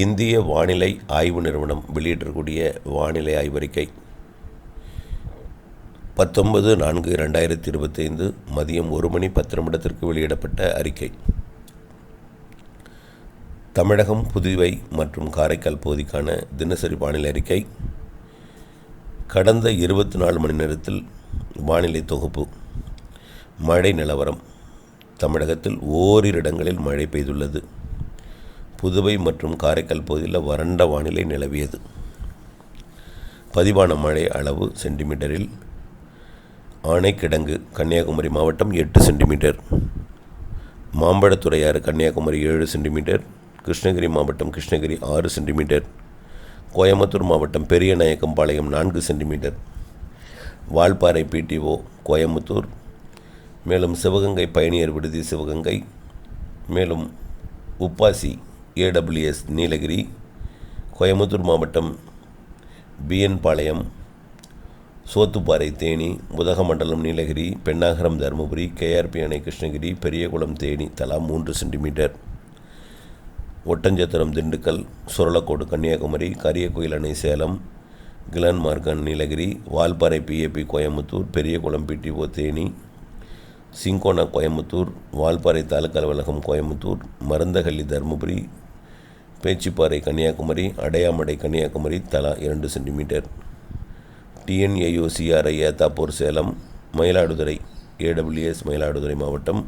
இந்திய வானிலை ஆய்வு நிறுவனம் வெளியிட்டிருக்கூடிய வானிலை ஆய்வறிக்கை. பத்தொன்பது நான்கு ரெண்டாயிரத்தி இருபத்தைந்து மதியம் ஒரு மணி பத்து நிமிடத்திற்கு வெளியிடப்பட்ட அறிக்கை. தமிழகம் புதுவை மற்றும் காரைக்கால் பகுதிக்கான தினசரி வானிலை அறிக்கை. கடந்த இருபத்தி நாலு மணி நேரத்தில் வானிலை தொகுப்பு. மழை நிலவரம். தமிழகத்தில் ஓரிரு இடங்களில் மழை பெய்துள்ளது. புதுவை மற்றும் காரைக்கால் பகுதியில் வறண்ட வானிலை நிலவியது. பதிவான மழை அளவு சென்டிமீட்டரில் ஆனைக்கிடங்கு கன்னியாகுமரி மாவட்டம் எட்டு சென்டிமீட்டர். மாம்பழத்துறையாறு கன்னியாகுமரி ஏழு சென்டிமீட்டர். கிருஷ்ணகிரி மாவட்டம் கிருஷ்ணகிரி ஆறு சென்டிமீட்டர். கோயம்புத்தூர் மாவட்டம் பெரியநாயக்கம்பாளையம் நான்கு சென்டிமீட்டர். வால்பாறை பிடிஓ கோயம்புத்தூர். மேலும் சிவகங்கை பயணியர் விடுதி சிவகங்கை. மேலும் உப்பாசி ஏடபிள்யூஎஸ் நீலகிரி கோயம்புத்தூர் மாவட்டம் பிஎன் பாளையம் சோத்துப்பாறை தேனி உதகமண்டலம் நீலகிரி பெண்ணாகரம் தருமபுரி கேஆர்பி அணை கிருஷ்ணகிரி பெரியகுளம் தேனி தலா மூன்று சென்டிமீட்டர். ஒட்டஞ்சத்திரம் திண்டுக்கல் சுரளக்கோடு கன்னியாகுமரி கரியக்கோயில் அணை Salem Glen Nilgiris Valparai PAP Coimbatore Periyakulam BDO Theni cinchona Coimbatore Valparai taluka அலுவலகம் கோயம்புத்தூர் மருந்தகல்லி தருமபுரி பேச்சிப்பாறை கன்னியாகுமரி அடையாமடை கன்னியாகுமரி தலா இரண்டு centimetre. TNAUCRI Yethapur Salem Mayiladuthurai AWS Mayiladuthurai மாவட்டம்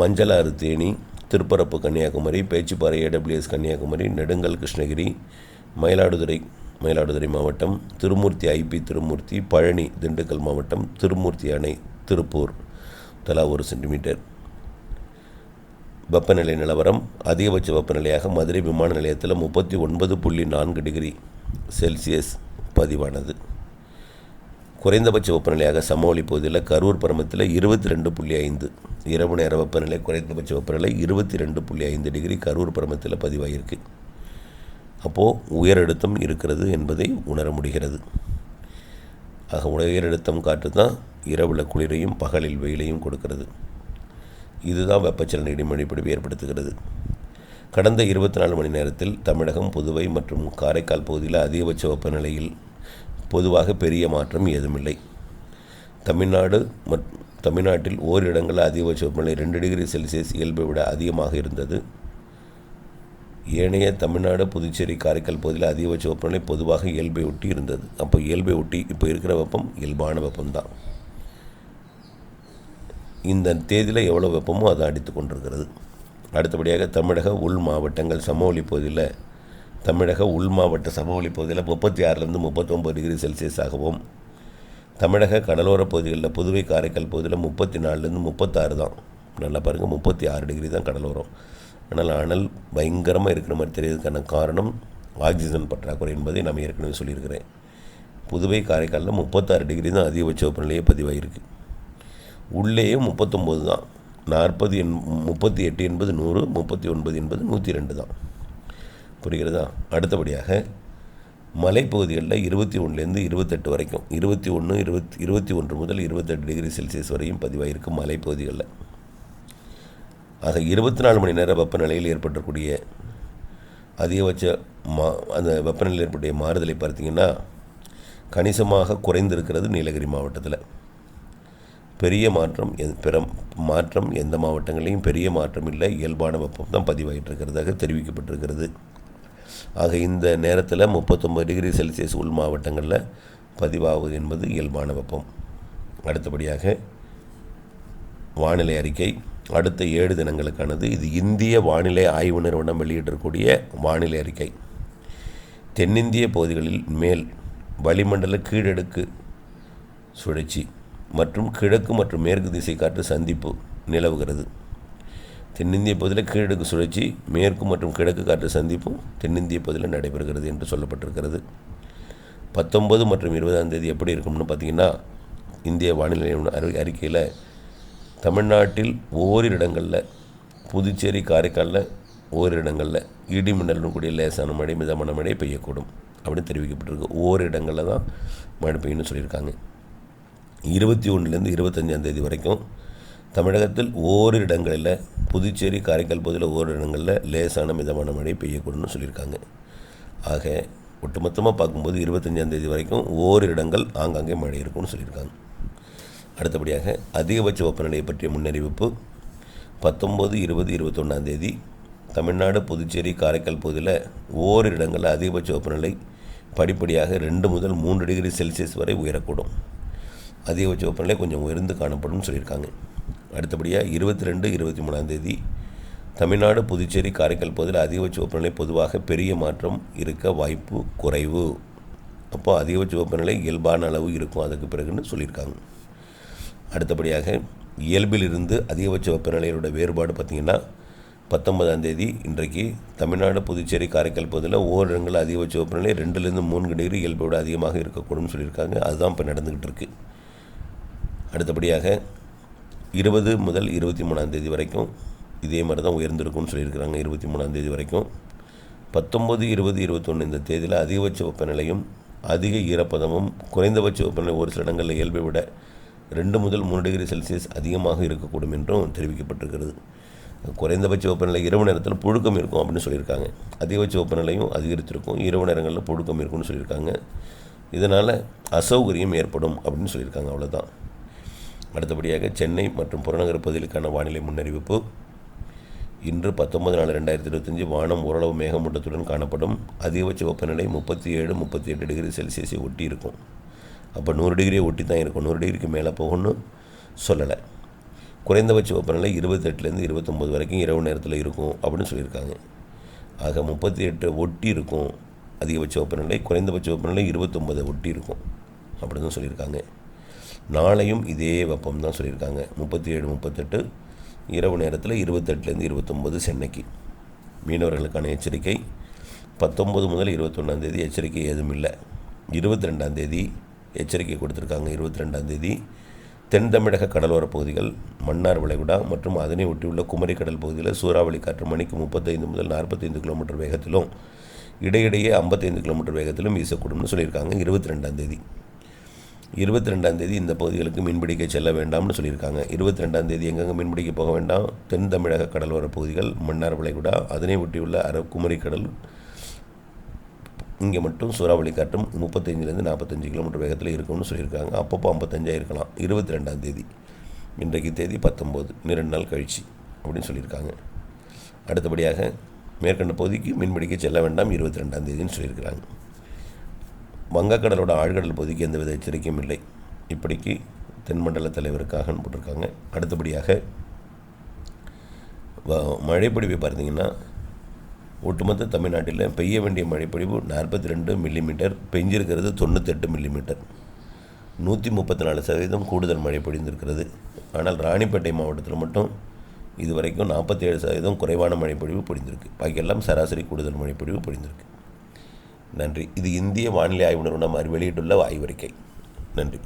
மஞ்சளாறு தேனி திருப்பரப்பு கன்னியாகுமரி பேச்சிப்பாறை ஏடபிள்யூஎஸ் கன்னியாகுமரி நெடுங்கல் கிருஷ்ணகிரி மயிலாடுதுறை மயிலாடுதுறை மாவட்டம் திருமூர்த்தி ஐபி திருமூர்த்தி பழனி திண்டுக்கல் மாவட்டம் திருமூர்த்தி அணை திருப்பூர். தலா ஒரு சென்டிமீட்டர். வெப்பநிலை நிலவரம் அதிகபட்ச வெப்பநிலையாக மதுரை விமான நிலையத்தில் முப்பத்தி ஒன்பது புள்ளி நான்கு டிகிரி செல்சியஸ் பதிவானது. குறைந்தபட்ச வெப்பநிலையாக சமவெளி பகுதியில் கரூர் பரமத்தில் இருபத்தி ரெண்டு புள்ளி ஐந்து இரவு நேர வெப்பநிலை குறைந்தபட்ச வெப்பநிலை இருபத்தி ரெண்டு புள்ளி ஐந்து டிகிரி கரூர் பரமத்தில் பதிவாகியிருக்கு அப்போது உயரழுத்தம் இருக்கிறது என்பதை உணர முடிகிறது. ஆக உயரழுத்தம் காற்று தான் இரவில் குளிரையும் பகலில் வெயிலையும் கொடுக்கிறது. இதுதான் வெப்பச்சலன இடிமொழிப்பிடிவு ஏற்படுத்துகிறது. கடந்த இருபத்தி நாலு மணி நேரத்தில் தமிழகம் புதுவை மற்றும் காரைக்கால் பகுதியில் அதிகபட்ச வெப்பநிலையில் பொதுவாக பெரிய மாற்றம் ஏதுமில்லை. தமிழ்நாடு மற் தமிழ்நாட்டில் ஓரிடங்களில் அதிகபட்ச வெப்பநிலை ரெண்டு டிகிரி செல்சியஸ் இயல்பை விட அதிகமாக இருந்தது. ஏனைய தமிழ்நாடு புதுச்சேரி காரைக்கால் பகுதியில் அதிகபட்ச வெப்பநிலை பொதுவாக இயல்பை ஒட்டி இருந்தது. அப்போ இயல்பை ஒட்டி இப்போ இருக்கிற வெப்பம் இயல்பான வெப்பம்தான். இந்த தேதியில் எவ்வளோ வெப்பமோ அதை அடித்து கொண்டிருக்கிறது. அடுத்தபடியாக தமிழக உள் மாவட்டங்கள் சமவெளி பகுதியில் தமிழக உள் மாவட்ட சமவெளி பகுதியில் முப்பத்தி ஆறுலேருந்து முப்பத்தொம்பது டிகிரி செல்சியஸாகவும் தமிழக கடலோர பகுதிகளில் புதுவை காரைக்கால் பகுதியில் முப்பத்தி நாலுலேருந்து முப்பத்தாறு தான் நல்லா பாருங்கள் முப்பத்தி ஆறு டிகிரி தான் கடலோரம். ஆனால் அனல் பயங்கரமாக இருக்கிற மாதிரி தெரியறதுக்கான காரணம் ஆக்சிஜன் பற்றாக்குறை என்பதை நான் ஏற்கனவே சொல்லியிருக்கிறேன். புதுவை காரைக்காலில் முப்பத்தாறு டிகிரி தான் அதிகபட்ச வெப்பநிலையே பதிவாகிருக்கு உள்ளேயே முப்பத்தொம்போது தான். நாற்பது எண் முப்பத்தி எட்டு என்பது நூறு முப்பத்தி ஒன்பது என்பது நூற்றி ரெண்டு தான். புரிகிறதா? அடுத்தபடியாக மலைப்பகுதிகளில் இருபத்தி ஒன்றுலேருந்து இருபத்தெட்டு வரைக்கும் இருபத்தி ஒன்று இருபத்தி இருபத்தி ஒன்று முதல் இருபத்தெட்டு டிகிரி செல்சியஸ் வரையும் பதிவாகிருக்கு மலைப்பகுதிகளில். ஆக இருபத்தி நாலு மணி நேர வெப்பநிலையில் ஏற்பட்டக்கூடிய அதிகபட்ச மா அந்த வெப்பநிலையில் ஏற்பட்ட மாறுதலை பார்த்தீங்கன்னா கணிசமாக குறைந்திருக்கிறது நீலகிரி மாவட்டத்தில். பெரிய மாற்றம் பிற மாற்றம் எந்த மாவட்டங்களையும் பெரிய மாற்றம் இல்லை. இயல்பான வெப்பம் தான் பதிவாகிட்டிருக்கிறதாக தெரிவிக்கப்பட்டிருக்கிறது. ஆக இந்த நேரத்தில் முப்பத்தொம்பது டிகிரி செல்சியஸ் உள் மாவட்டங்களில் பதிவாகுவது என்பது இயல்பான வெப்பம். அடுத்தபடியாக வானிலை அறிக்கை. அடுத்த ஏழு தினங்களுக்கானது இது இந்திய வானிலை ஆய்வு நிறுவனம் வெளியிட்டிருக்கூடிய வானிலை அறிக்கை. தென்னிந்திய பகுதிகளில் மேல் வளிமண்டல கீழடுக்கு சுழற்சி. மற்றும் கிழக்கு மற்றும் மேற்கு திசை காற்று சந்திப்பு நிலவுகிறது. தென்னிந்திய பகுதியில் கீழடுக்கு சுழற்சி மேற்கு மற்றும் கிழக்கு காற்று சந்திப்பும் தென்னிந்திய பகுதியில் நடைபெறுகிறது என்று சொல்லப்பட்டிருக்கிறது. பத்தொன்பது மற்றும் இருபதாம் தேதி எப்படி இருக்கும்னு பார்த்திங்கன்னா இந்திய வானிலை அறி அறிக்கையில் தமிழ்நாட்டில் ஓரிரு இடங்களில் புதுச்சேரி காரைக்காலில் ஓரிரு இடங்களில் இடி மின்னலும் கூடிய லேசான மழை மிதமான மழை பெய்யக்கூடும் அப்படின்னு தெரிவிக்கப்பட்டிருக்கு. ஓரிரு இடங்களில் தான் மழை பெய்யும்னு சொல்லியிருக்காங்க. இருபத்தி ஒன்றுலேருந்து இருபத்தஞ்சாந்தேதி வரைக்கும் தமிழகத்தில் ஓரிரு இடங்களில் புதுச்சேரி காரைக்கால் பகுதியில் ஓரிரு இடங்களில் லேசான மிதமான மழை பெய்யக்கூடும்னு சொல்லியிருக்காங்க. ஆக ஒட்டுமொத்தமாக பார்க்கும்போது இருபத்தஞ்சாந்தேதி வரைக்கும் ஓரிரு இடங்கள் ஆங்காங்கே மழை இருக்கும்னு சொல்லியிருக்காங்க. அடுத்தபடியாக அதிகபட்ச வெப்பநிலையை பற்றிய முன்னறிவிப்பு பத்தொம்போது இருபது இருபத்தொன்னாந்தேதி தமிழ்நாடு புதுச்சேரி காரைக்கால் பகுதியில் ஓரிரு இடங்களில் அதிகபட்ச வெப்பநிலை படிப்படியாக ரெண்டு முதல் மூன்று டிகிரி செல்சியஸ் வரை உயரக்கூடும். அதிகபட்ச வெப்பநிலை கொஞ்சம் உயர்ந்து காணப்படும் சொல்லியிருக்காங்க. அடுத்தபடியாக இருபத்தி ரெண்டு இருபத்தி மூணாந்தேதி தமிழ்நாடு புதுச்சேரி காரைக்கால் பகுதியில் அதிகபட்ச வெப்பநிலை பொதுவாக பெரிய மாற்றம் இருக்க வாய்ப்பு குறைவு. அப்போ அதிகபட்ச வெப்பநிலை இயல்பான அளவு இருக்கும். அதுக்கு பிறகுன்னு சொல்லியிருக்காங்க. அடுத்தபடியாக இயல்பிலிருந்து அதிகபட்ச வெப்பநிலையோட வேறுபாடு பார்த்திங்கன்னா பத்தொன்பதாம் தேதி இன்றைக்கு தமிழ்நாடு புதுச்சேரி காரைக்கால் பகுதியில் ஓரிடங்களில் அதிகபட்ச வெப்பநிலை ரெண்டுலேருந்து மூணு டிகிரி இயல்போடு அதிகமாக இருக்கக்கூடும்னு சொல்லியிருக்காங்க. அதுதான் இப்போ நடந்துக்கிட்டு இருக்குது அடுத்தபடியாக இருபது முதல் இருபத்தி மூணாம் தேதி வரைக்கும் இதே மாதிரி தான் உயர்ந்திருக்கும்னு சொல்லியிருக்கிறாங்க இருபத்தி மூணாம் தேதி வரைக்கும். பத்தொம்பது இருபது இருபத்தொன்று இந்த தேதியில் அதிகபட்ச வெப்பநிலையும் அதிக ஈரப்பதமும் குறைந்தபட்ச வெப்பநிலை ஒரு சில இடங்களில் இயல்பை விட ரெண்டு முதல் மூணு டிகிரி செல்சியஸ் அதிகமாக இருக்கக்கூடும் என்றும் தெரிவிக்கப்பட்டிருக்கிறது. குறைந்தபட்ச வெப்பநிலை இரவு நேரத்தில் புழுக்கம் இருக்கும் அப்படின்னு சொல்லியிருக்காங்க. அதிகபட்ச வெப்பநிலையும் அதிகரித்திருக்கும் இரவு நேரங்களில் புழுக்கம் இருக்கும்னு சொல்லியிருக்காங்க. இதனால் அசௌகரியம் ஏற்படும் அப்படின்னு சொல்லியிருக்காங்க அவ்வளோதான் அடுத்தபடியாக சென்னை மற்றும் புறநகர் பகுதிகளுக்கான வானிலை முன்னறிவிப்பு. இன்று பத்தொன்பது நாலு ரெண்டாயிரத்தி இருபத்தஞ்சி வானம் ஓரளவு மேகமூட்டத்துடன் காணப்படும். அதிகபட்ச வெப்பநிலை முப்பத்தி ஏழு முப்பத்தி எட்டு டிகிரி செல்சியஸை ஒட்டி இருக்கும் அப்போ நூறு டிகிரியை ஒட்டி தான் இருக்கும். நூறு டிகிரிக்கு மேலே போகும்னு சொல்லலை. குறைந்தபட்ச வெப்பநிலை இருபத்தெட்டுலேருந்து இருபத்தொம்போது வரைக்கும் இரவு நேரத்தில் இருக்கும் அப்படின்னு சொல்லியிருக்காங்க. ஆக முப்பத்தி எட்டு ஒட்டி இருக்கும் அதிகபட்ச வெப்பநிலை குறைந்தபட்ச வெப்பநிலை இருபத்தொம்பதை ஒட்டி இருக்கும் அப்படின்னு தான் சொல்லியிருக்காங்க. நாளையும் இதே வெப்பம் தான் சொல்லியிருக்காங்க. முப்பத்தி ஏழு முப்பத்தெட்டு இரவு நேரத்தில் இருபத்தெட்டுலேருந்து இருபத்தொம்போது சென்னைக்கு. மீனவர்களுக்கான எச்சரிக்கை பத்தொம்பது முதல் இருபத்தொன்னாந்தேதி எச்சரிக்கை ஏதும் இல்லை. இருபத்தி ரெண்டாந்தேதி எச்சரிக்கை கொடுத்துருக்காங்க. இருபத்தி ரெண்டாந்தேதி தென் தமிழக கடலோரப் பகுதிகள் மன்னார் வளைகுடா மற்றும் அதனை ஒட்டியுள்ள குமரி கடல் பகுதியில் சூறாவளி காற்று மணிக்கு முப்பத்தைந்து முதல் நாற்பத்தைந்து கிலோமீட்டர் வேகத்திலும் இடையிடையே ஐம்பத்தைந்து கிலோமீட்டர் வேகத்திலும் வீசக்கூடும்னு சொல்லியிருக்காங்க. இருபத்தி ரெண்டாந்தேதி இருபத்தி ரெண்டாம் தேதி இந்த பகுதிகளுக்கு மீன்பிடிக்க செல்ல வேண்டாம்னு சொல்லியிருக்காங்க. இருபத்தி ரெண்டாந்தேதி எங்கெங்கே மீன்பிடிக்க போக வேண்டாம்? தென் தமிழக கடலோர பகுதிகள் மன்னார் வளைகுடா அதனை ஒட்டியுள்ள அரக்குமரி குமரி கடல் இங்கே மட்டும் சூறாவளி காற்றும் முப்பத்தஞ்சிலேருந்து நாற்பத்தஞ்சு கிலோமீட்டர் வேகத்தில் இருக்கும்னு சொல்லியிருக்காங்க. அப்பப்போ ஐம்பத்தஞ்சாக இருக்கலாம். இருபத்தி ரெண்டாம் தேதி இன்றைக்கு தேதி பத்தொம்போது இரண்டு நாள் கழிச்சு அப்படின்னு சொல்லியிருக்காங்க. அடுத்தபடியாக மேற்கண்ட பகுதிக்கு மீன்பிடிக்க செல்ல வேண்டாம். இருபத்தி ரெண்டாம் தேதின்னு சொல்லியிருக்கிறாங்க. வங்கக்கடலோட ஆழ்கடல் பகுதிக்கு எந்தவித எச்சரிக்கையும் இல்லை. இப்படிக்கு தென்மண்டல தலைவருக்காகன்னு போட்டிருக்காங்க அடுத்தபடியாக வ- பார்த்தீங்கன்னா ஒட்டுமொத்த தமிழ்நாட்டில் பெய்ய வேண்டிய மழைப்பொழிவு நாற்பத்தி ரெண்டு மில்லிமீட்டர் பெஞ்சிருக்கிறது தொண்ணூத்தெட்டு மில்லிமீட்டர். நூற்றி முப்பத்தி நாலு சதவீதம் கூடுதல் மழை பொழிந்திருக்கிறது. ஆனால் ராணிப்பேட்டை மாவட்டத்தில் மட்டும் இதுவரைக்கும் நாற்பத்தேழு சதவீதம் குறைவான மழைப்பொழிவு பொழிந்திருக்கு. பாக்கியெல்லாம் சராசரி கூடுதல் மழைப்பொழிவு பொழிந்திருக்கு. நன்றி. இது இந்திய வானிலை ஆய்வு நிறுவனம் வெளியிட்டுள்ள ஆய்வறிக்கை. நன்றி.